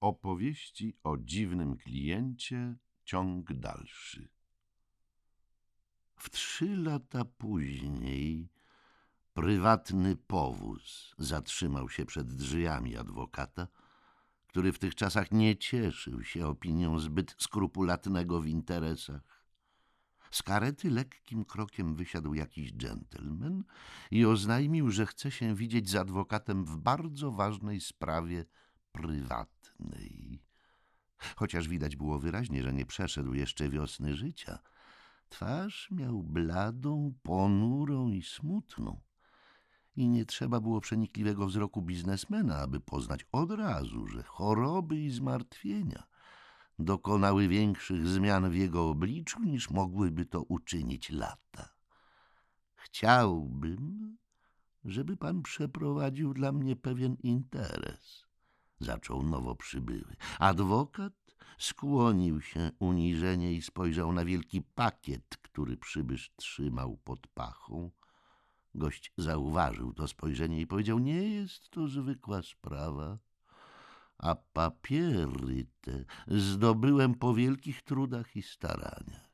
Opowieści o dziwnym kliencie, ciąg dalszy. W trzy lata później prywatny powóz zatrzymał się przed drzwiami adwokata, który w tych czasach nie cieszył się opinią zbyt skrupulatnego w interesach. Z karety lekkim krokiem wysiadł jakiś dżentelmen i oznajmił, że chce się widzieć z adwokatem w bardzo ważnej sprawie prywatnej. Chociaż widać było wyraźnie, że nie przeszedł jeszcze wiosny życia, twarz miał bladą, ponurą i smutną. I nie trzeba było przenikliwego wzroku biznesmena, aby poznać od razu, że choroby i zmartwienia dokonały większych zmian w jego obliczu, niż mogłyby to uczynić lata. Chciałbym, żeby pan przeprowadził dla mnie pewien interes, zaczął nowo przybyły. Adwokat skłonił się uniżenie i spojrzał na wielki pakiet, który przybysz trzymał pod pachą. Gość zauważył to spojrzenie i powiedział, nie jest to zwykła sprawa a papiery te zdobyłem po wielkich trudach i staraniach.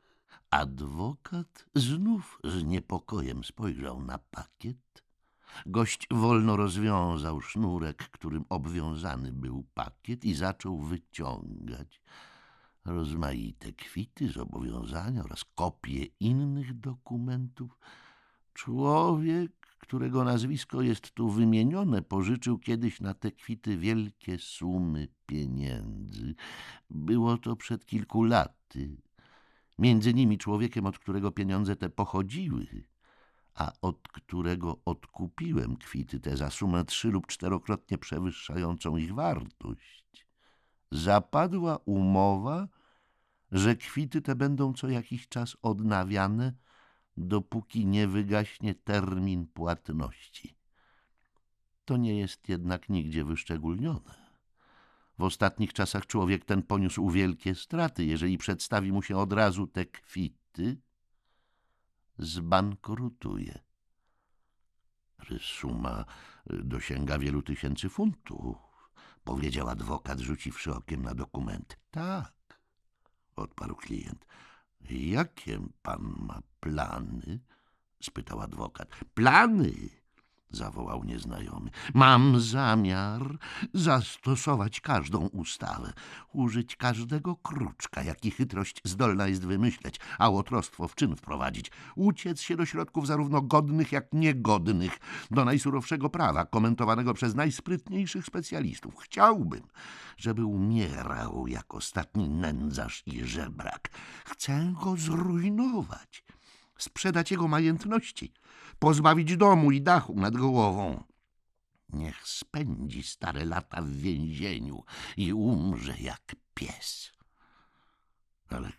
Adwokat znów z niepokojem spojrzał na pakiet. Gość wolno rozwiązał sznurek, którym obwiązany był pakiet i zaczął wyciągać rozmaite kwity, zobowiązania oraz kopie innych dokumentów. Człowiek którego nazwisko jest tu wymienione, pożyczył kiedyś na te kwity wielkie sumy pieniędzy. Było to przed kilku laty. Między nimi człowiekiem, od którego pieniądze te pochodziły, a od którego odkupiłem kwity te za sumę trzy lub czterokrotnie przewyższającą ich wartość, zapadła umowa, że kwity te będą co jakiś czas odnawiane dopóki nie wygaśnie termin płatności. To nie jest jednak nigdzie wyszczególnione. W ostatnich czasach człowiek ten poniósł wielkie straty. Jeżeli przedstawi mu się od razu te kwity, zbankrutuje. Suma dosięga wielu tysięcy funtów, powiedział adwokat, rzuciwszy okiem na dokument. Tak, odparł klient. Jakie pan ma plany? spytał adwokat. Plany? Zawołał nieznajomy. Mam zamiar zastosować każdą ustawę, użyć każdego kruczka, jaki chytrość zdolna jest wymyśleć, a łotrostwo w czyn wprowadzić, uciec się do środków zarówno godnych, jak niegodnych, do najsurowszego prawa, komentowanego przez najsprytniejszych specjalistów. Chciałbym, żeby umierał jak ostatni nędzarz i żebrak. Chcę go zrujnować sprzedać jego majątności, pozbawić domu i dachu nad głową. Niech spędzi stare lata w więzieniu i umrze jak pies. Ale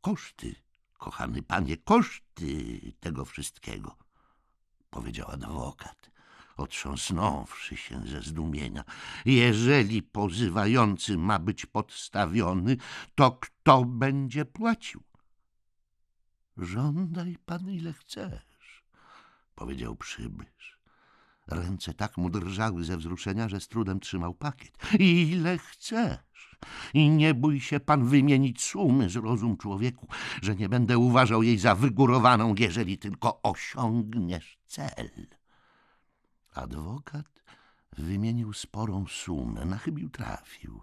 koszty, kochany panie, koszty tego wszystkiego, powiedział adwokat, otrząsnąwszy się ze zdumienia. Jeżeli pozywający ma być podstawiony, to kto będzie płacił? Żądaj pan ile chcesz, powiedział przybysz. Ręce tak mu drżały ze wzruszenia, że z trudem trzymał pakiet. Ile chcesz. I nie bój się pan wymienić sumy, zrozum człowieku, że nie będę uważał jej za wygórowaną, jeżeli tylko osiągniesz cel. Adwokat wymienił sporą sumę, na chybił trafił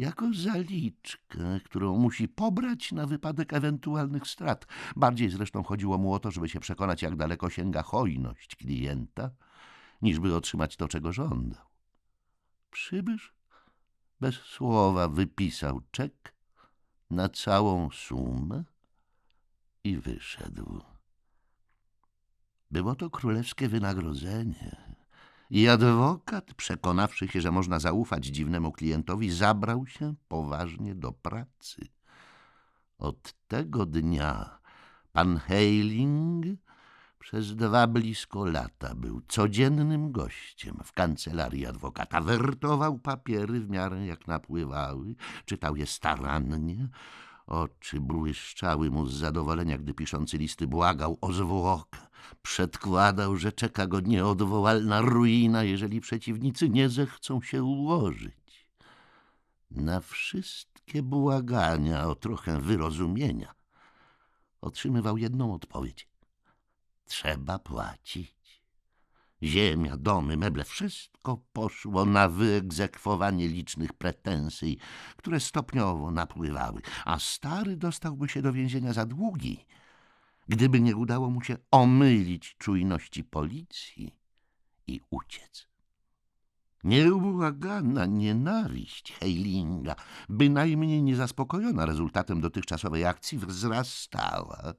jako zaliczkę, którą musi pobrać na wypadek ewentualnych strat. Bardziej zresztą chodziło mu o to, żeby się przekonać, jak daleko sięga hojność klienta, niż by otrzymać to, czego żądał. Przybysz bez słowa wypisał czek na całą sumę i wyszedł. Było to królewskie wynagrodzenie i adwokat, przekonawszy się, że można zaufać dziwnemu klientowi, zabrał się poważnie do pracy. Od tego dnia pan Heiling przez dwa blisko lata był codziennym gościem w kancelarii adwokata. Wertował papiery w miarę jak napływały, czytał je starannie, Oczy błyszczały mu z zadowolenia, gdy piszący listy błagał o zwłokę. Przedkładał, że czeka go nieodwołalna ruina, jeżeli przeciwnicy nie zechcą się ułożyć. Na wszystkie błagania o trochę wyrozumienia otrzymywał jedną odpowiedź. Trzeba płacić. Ziemia, domy, meble, wszystko poszło na wyegzekwowanie licznych pretensji, które stopniowo napływały, a stary dostałby się do więzienia za długi, gdyby nie udało mu się omylić czujności policji i uciec. Nieubłagana nienawiść Heilinga, bynajmniej niezaspokojona rezultatem dotychczasowej akcji, wzrastała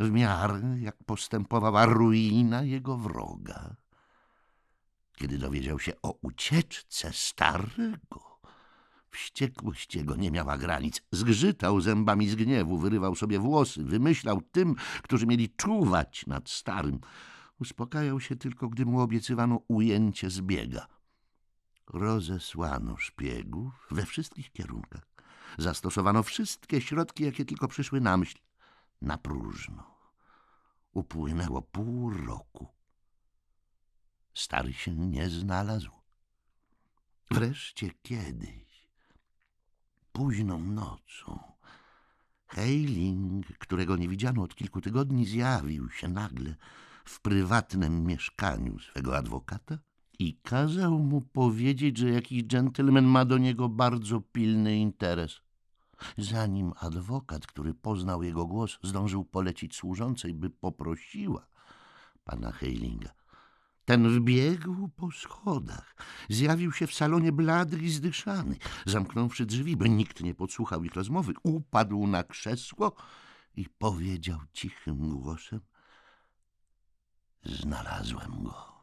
w miarę jak postępowała ruina jego wroga. Kiedy dowiedział się o ucieczce starego, wściekłość jego nie miała granic. Zgrzytał zębami z gniewu, wyrywał sobie włosy, wymyślał tym, którzy mieli czuwać nad starym. Uspokajał się tylko, gdy mu obiecywano ujęcie z biega. Rozesłano szpiegów we wszystkich kierunkach. Zastosowano wszystkie środki, jakie tylko przyszły na myśl. Na próżno. Upłynęło pół roku. Stary się nie znalazł. Wreszcie kiedyś, późną nocą, Heiling, którego nie widziano od kilku tygodni, zjawił się nagle w prywatnym mieszkaniu swego adwokata i kazał mu powiedzieć, że jakiś dżentelmen ma do niego bardzo pilny interes. Zanim adwokat, który poznał jego głos, zdążył polecić służącej, by poprosiła pana Heilinga, ten wbiegł po schodach. Zjawił się w salonie blady i zdyszany. Zamknąwszy drzwi, by nikt nie podsłuchał ich rozmowy, upadł na krzesło i powiedział cichym głosem Znalazłem go.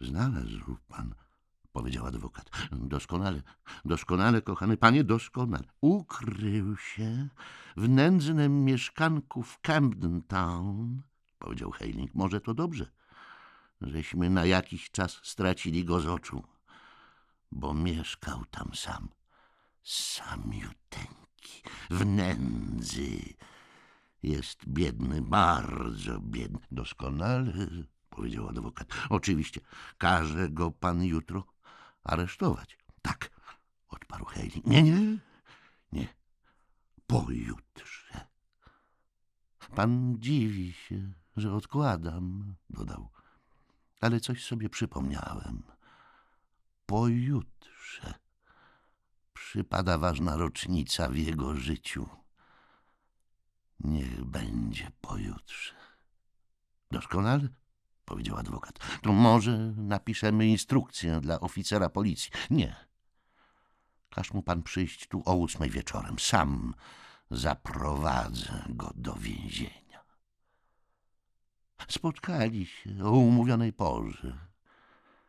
Znalazł pan, powiedział adwokat. Doskonale, doskonale, kochany panie, doskonale. Ukrył się w nędznym mieszkanku w Camden Town, powiedział Heiling. Może to dobrze, żeśmy na jakiś czas stracili go z oczu, bo mieszkał tam sam, samiuteńki, w nędzy. Jest biedny, bardzo biedny. Doskonale, powiedział adwokat. Oczywiście, każe go pan jutro aresztować. Tak, odparł Heiling. Nie, nie, nie. Pojutrze. Pan dziwi się, że odkładam, dodał. Ale coś sobie przypomniałem. Pojutrze przypada ważna rocznica w jego życiu. Niech będzie pojutrze. Doskonale, powiedział adwokat. To może napiszemy instrukcję dla oficera policji. Nie. Każ mu pan przyjść tu o ósmej wieczorem. Sam zaprowadzę go do więzienia. Spotkali się o umówionej porze.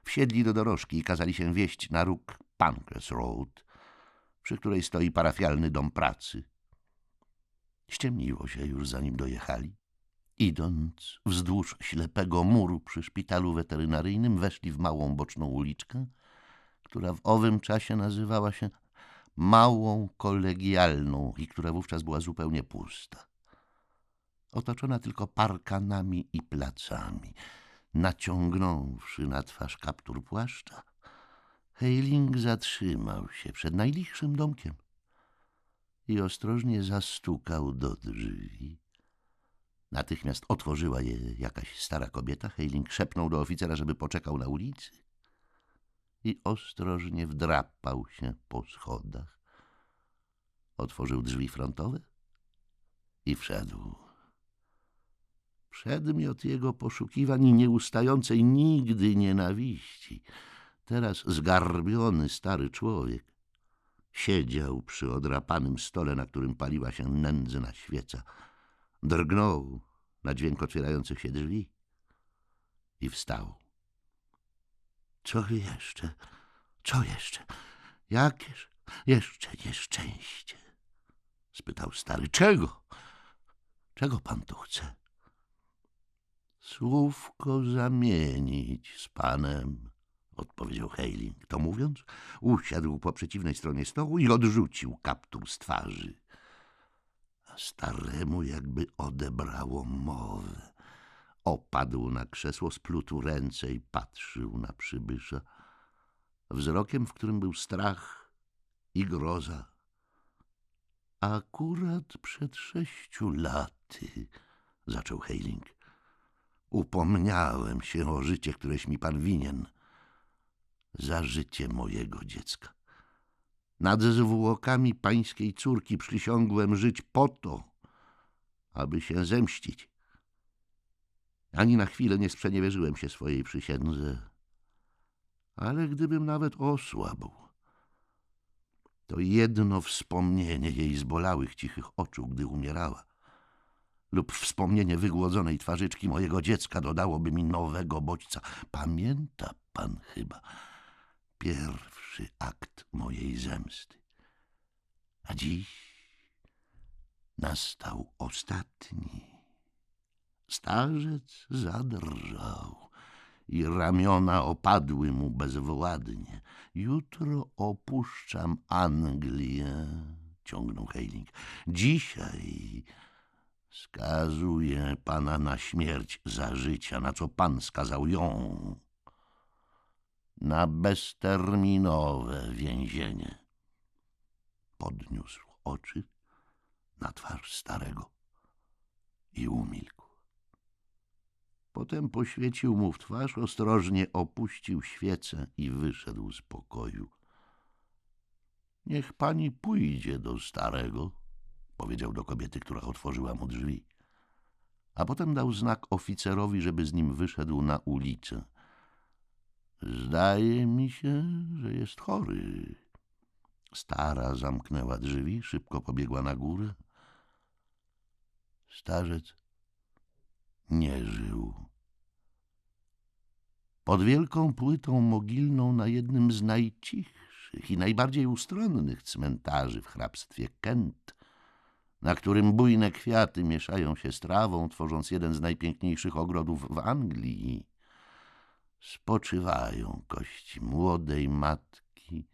Wsiedli do dorożki i kazali się wieść na róg Pancras Road, przy której stoi parafialny dom pracy. Ściemniło się już zanim dojechali. Idąc wzdłuż ślepego muru przy szpitalu weterynaryjnym, weszli w małą boczną uliczkę, która w owym czasie nazywała się Małą Kolegialną i która wówczas była zupełnie pusta. Otoczona tylko parkanami i placami, naciągnąwszy na twarz kaptur płaszcza, Heiling zatrzymał się przed najlichszym domkiem i ostrożnie zastukał do drzwi. Natychmiast otworzyła je jakaś stara kobieta. Heiling szepnął do oficera, żeby poczekał na ulicy i ostrożnie wdrapał się po schodach. Otworzył drzwi frontowe i wszedł. Przedmiot jego poszukiwań i nieustającej nigdy nienawiści. Teraz zgarbiony stary człowiek siedział przy odrapanym stole, na którym paliła się nędzna świeca. Drgnął na dźwięk otwierających się drzwi i wstał. Co jeszcze? Co jeszcze? Jakież jeszcze nieszczęście? spytał stary. Czego? Czego pan tu chce? Słówko zamienić z panem, odpowiedział Heiling. To mówiąc, usiadł po przeciwnej stronie stołu i odrzucił kaptur z twarzy. A staremu jakby odebrało mowę. Opadł na krzesło, splótł ręce i patrzył na przybysza. wzrokiem, w którym był strach i groza. Akurat przed sześciu laty, zaczął Hejling, upomniałem się o życie, któreś mi pan winien, za życie mojego dziecka. Nad zwłokami pańskiej córki przysiągłem żyć po to, aby się zemścić. Ani na chwilę nie sprzeniewierzyłem się swojej przysiędze, ale gdybym nawet osłabł, to jedno wspomnienie jej zbolałych cichych oczu, gdy umierała, lub wspomnienie wygłodzonej twarzyczki mojego dziecka dodałoby mi nowego bodźca. Pamięta pan chyba pierwszy akt mojej zemsty. A dziś nastał ostatni. Starzec zadrżał i ramiona opadły mu bezwładnie. Jutro opuszczam Anglię, ciągnął Hejling. Dzisiaj skazuję pana na śmierć za życia, na co pan skazał ją. Na bezterminowe więzienie. Podniósł oczy na twarz starego i umilkł. Potem poświecił mu w twarz, ostrożnie opuścił świecę i wyszedł z pokoju. Niech pani pójdzie do starego, powiedział do kobiety, która otworzyła mu drzwi. A potem dał znak oficerowi, żeby z nim wyszedł na ulicę. Zdaje mi się, że jest chory. Stara zamknęła drzwi, szybko pobiegła na górę. Starzec nie żył. Pod wielką płytą mogilną na jednym z najcichszych i najbardziej ustronnych cmentarzy w hrabstwie Kent, na którym bujne kwiaty mieszają się z trawą, tworząc jeden z najpiękniejszych ogrodów w Anglii, spoczywają kości młodej matki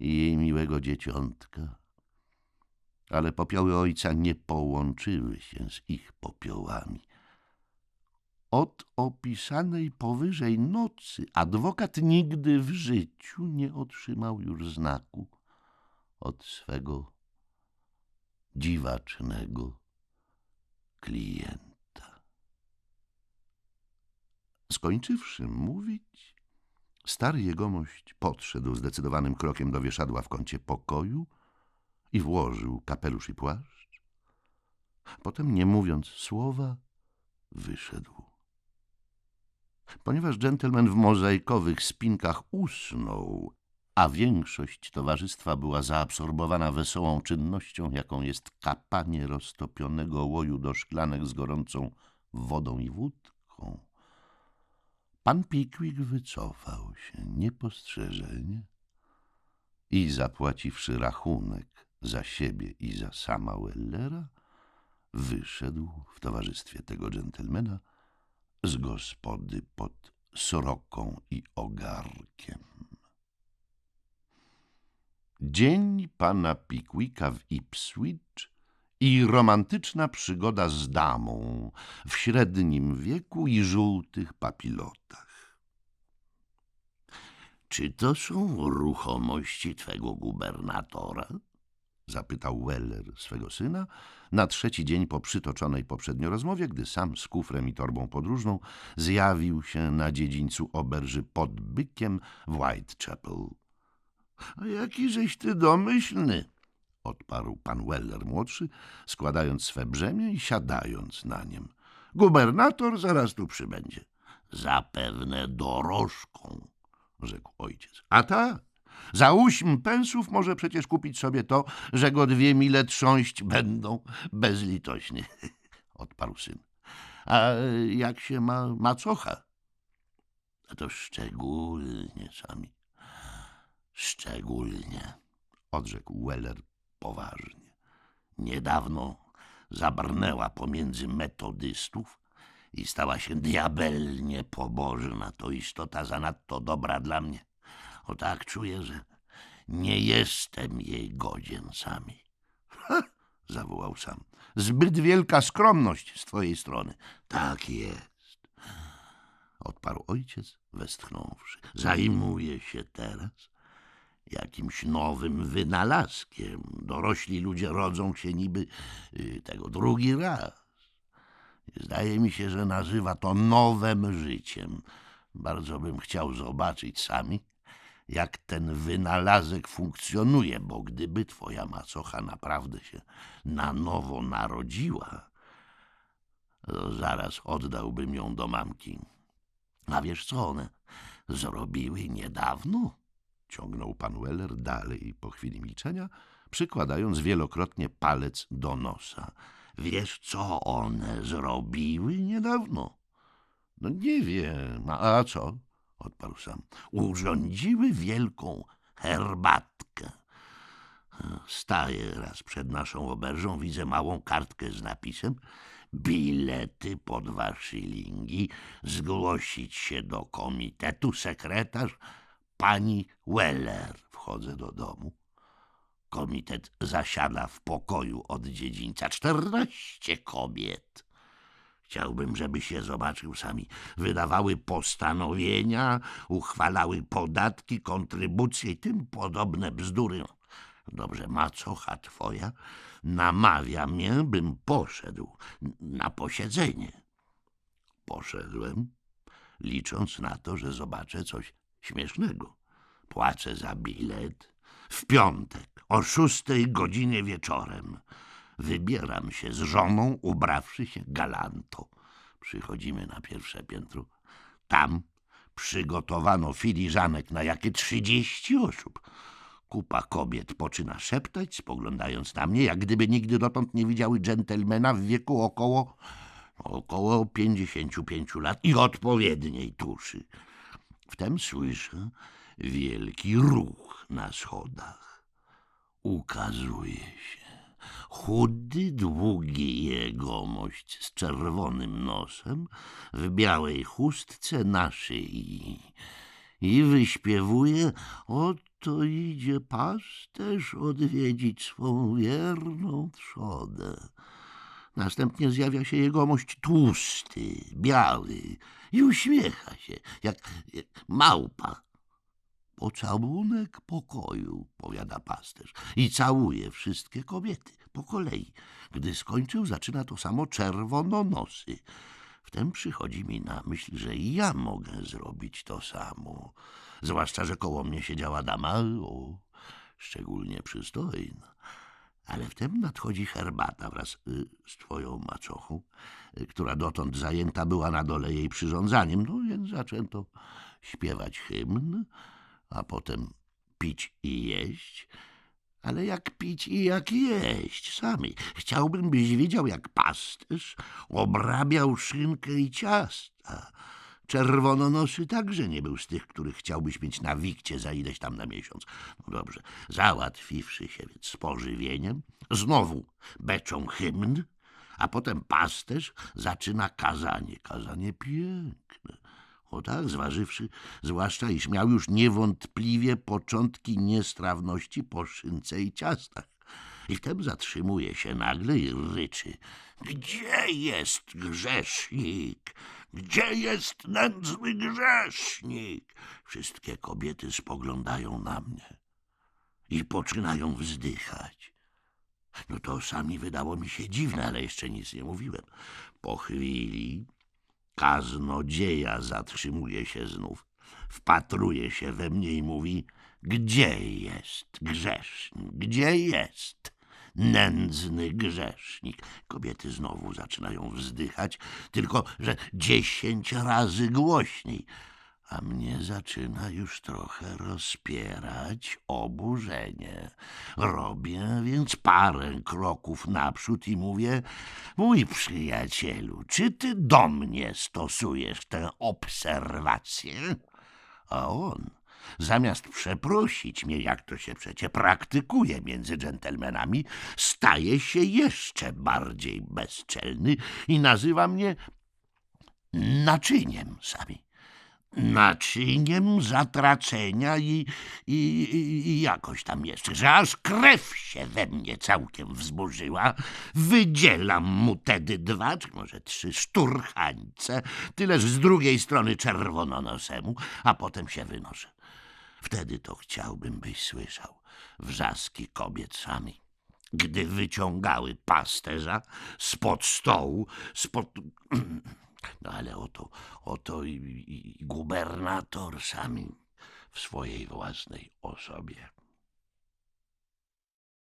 i jej miłego dzieciątka. Ale popioły ojca nie połączyły się z ich popiołami. Od opisanej powyżej nocy adwokat nigdy w życiu nie otrzymał już znaku od swego dziwacznego klienta. Skończywszy mówić, stary jegomość podszedł zdecydowanym krokiem do wieszadła w kącie pokoju i włożył kapelusz i płaszcz. Potem, nie mówiąc słowa, wyszedł. Ponieważ dżentelmen w mozaikowych spinkach usnął, a większość towarzystwa była zaabsorbowana wesołą czynnością, jaką jest kapanie roztopionego łoju do szklanek z gorącą wodą i wódką, pan Pickwick wycofał się niepostrzeżenie i zapłaciwszy rachunek za siebie i za sama Wellera, wyszedł w towarzystwie tego dżentelmena z gospody pod sroką i ogarkiem. Dzień pana Pickwicka w Ipswich i romantyczna przygoda z damą w średnim wieku i żółtych papilotach. Czy to są ruchomości twego gubernatora? zapytał Weller swego syna na trzeci dzień po przytoczonej poprzednio rozmowie, gdy sam z kufrem i torbą podróżną zjawił się na dziedzińcu oberży pod bykiem w Whitechapel. — A jakiżeś ty domyślny! — odparł pan Weller młodszy, składając swe brzemię i siadając na niem. — Gubernator zaraz tu przybędzie. — Zapewne dorożką — rzekł ojciec. — A ta? Za ósm pensów może przecież kupić sobie to, że go dwie mile trząść będą bezlitośnie — odparł syn. — A jak się ma macocha? — to szczególnie sami. Szczególnie, odrzekł Weller poważnie. Niedawno zabrnęła pomiędzy metodystów i stała się diabelnie pobożna. To istota zanadto dobra dla mnie. O tak czuję, że nie jestem jej godzien sami. Ha! zawołał sam. Zbyt wielka skromność z twojej strony. Tak jest. odparł ojciec, westchnąwszy. Zajmuje się teraz jakimś nowym wynalazkiem. Dorośli ludzie rodzą się niby y, tego drugi raz. Zdaje mi się, że nazywa to nowym życiem. Bardzo bym chciał zobaczyć sami, jak ten wynalazek funkcjonuje, bo gdyby twoja macocha naprawdę się na nowo narodziła, to zaraz oddałbym ją do mamki. A wiesz co one zrobiły niedawno? Ciągnął pan Weller dalej po chwili milczenia, przykładając wielokrotnie palec do nosa. Wiesz, co one zrobiły niedawno? No nie wiem, a, co? Odparł sam. Urządziły wielką herbatkę. Staję raz przed naszą oberżą, widzę małą kartkę z napisem bilety po dwa szylingi, zgłosić się do komitetu, sekretarz pani Weller. Wchodzę do domu. Komitet zasiada w pokoju od dziedzińca. Czternaście kobiet. Chciałbym, żeby się zobaczył sami. Wydawały postanowienia, uchwalały podatki, kontrybucje i tym podobne bzdury. Dobrze, macocha twoja namawia mnie, bym poszedł na posiedzenie. Poszedłem, licząc na to, że zobaczę coś śmiesznego. Płacę za bilet w piątek o szóstej godzinie wieczorem. Wybieram się z żoną, ubrawszy się galanto. Przychodzimy na pierwsze piętro. Tam przygotowano filiżanek na jakie trzydzieści osób. Kupa kobiet poczyna szeptać, spoglądając na mnie, jak gdyby nigdy dotąd nie widziały dżentelmena w wieku około, około pięćdziesięciu pięciu lat i odpowiedniej tuszy. Wtem słyszę wielki ruch na schodach. Ukazuje się chudy, długi jegomość z czerwonym nosem, w białej chustce na szyi i wyśpiewuje Oto idzie pasterz odwiedzić swą wierną trzodę. Następnie zjawia się jegomość tłusty, biały i uśmiecha się, jak, jak małpa. Pocałunek pokoju, powiada pasterz, i całuje wszystkie kobiety po kolei. Gdy skończył, zaczyna to samo czerwononosy. Wtem przychodzi mi na myśl, że i ja mogę zrobić to samo. Zwłaszcza, że koło mnie siedziała dama, o, szczególnie przystojna. Ale wtem nadchodzi herbata wraz y, z twoją macochą, y, która dotąd zajęta była na dole jej przyrządzaniem. No więc zaczęto śpiewać hymn, a potem pić i jeść. Ale jak pić i jak jeść sami. Chciałbym, byś widział, jak pasterz obrabiał szynkę i ciasta. Czerwononosy także nie był z tych, których chciałbyś mieć na wikcie za ileś tam na miesiąc. No dobrze, załatwiwszy się więc z pożywieniem, znowu beczą hymn, a potem pasterz zaczyna kazanie. Kazanie piękne. O tak, zważywszy, zwłaszcza iż miał już niewątpliwie początki niestrawności po szynce i ciastach. I wtem zatrzymuje się nagle i ryczy. Gdzie jest grzesznik? Gdzie jest nędzny grzesznik? Wszystkie kobiety spoglądają na mnie i poczynają wzdychać. No to sami wydało mi się dziwne, ale jeszcze nic nie mówiłem. Po chwili kaznodzieja zatrzymuje się znów, wpatruje się we mnie i mówi: Gdzie jest grzesznik? Gdzie jest? Nędzny grzesznik. Kobiety znowu zaczynają wzdychać, tylko że dziesięć razy głośniej. A mnie zaczyna już trochę rozpierać oburzenie. Robię więc parę kroków naprzód i mówię: Mój przyjacielu, czy ty do mnie stosujesz tę obserwację? A on Zamiast przeprosić mnie, jak to się przecie praktykuje między dżentelmenami, staje się jeszcze bardziej bezczelny i nazywa mnie naczyniem sami. naczyniem zatracenia i, i, i jakoś tam jeszcze, że aż krew się we mnie całkiem wzburzyła. Wydzielam mu tedy dwa, czy może trzy szturchańce, tyleż z drugiej strony czerwononosemu, a potem się wynoszę. Wtedy to chciałbym, byś słyszał wrzaski kobiet sami gdy wyciągały pasterza spod stołu, spod... No ale oto, oto i, i gubernator sami w swojej własnej osobie.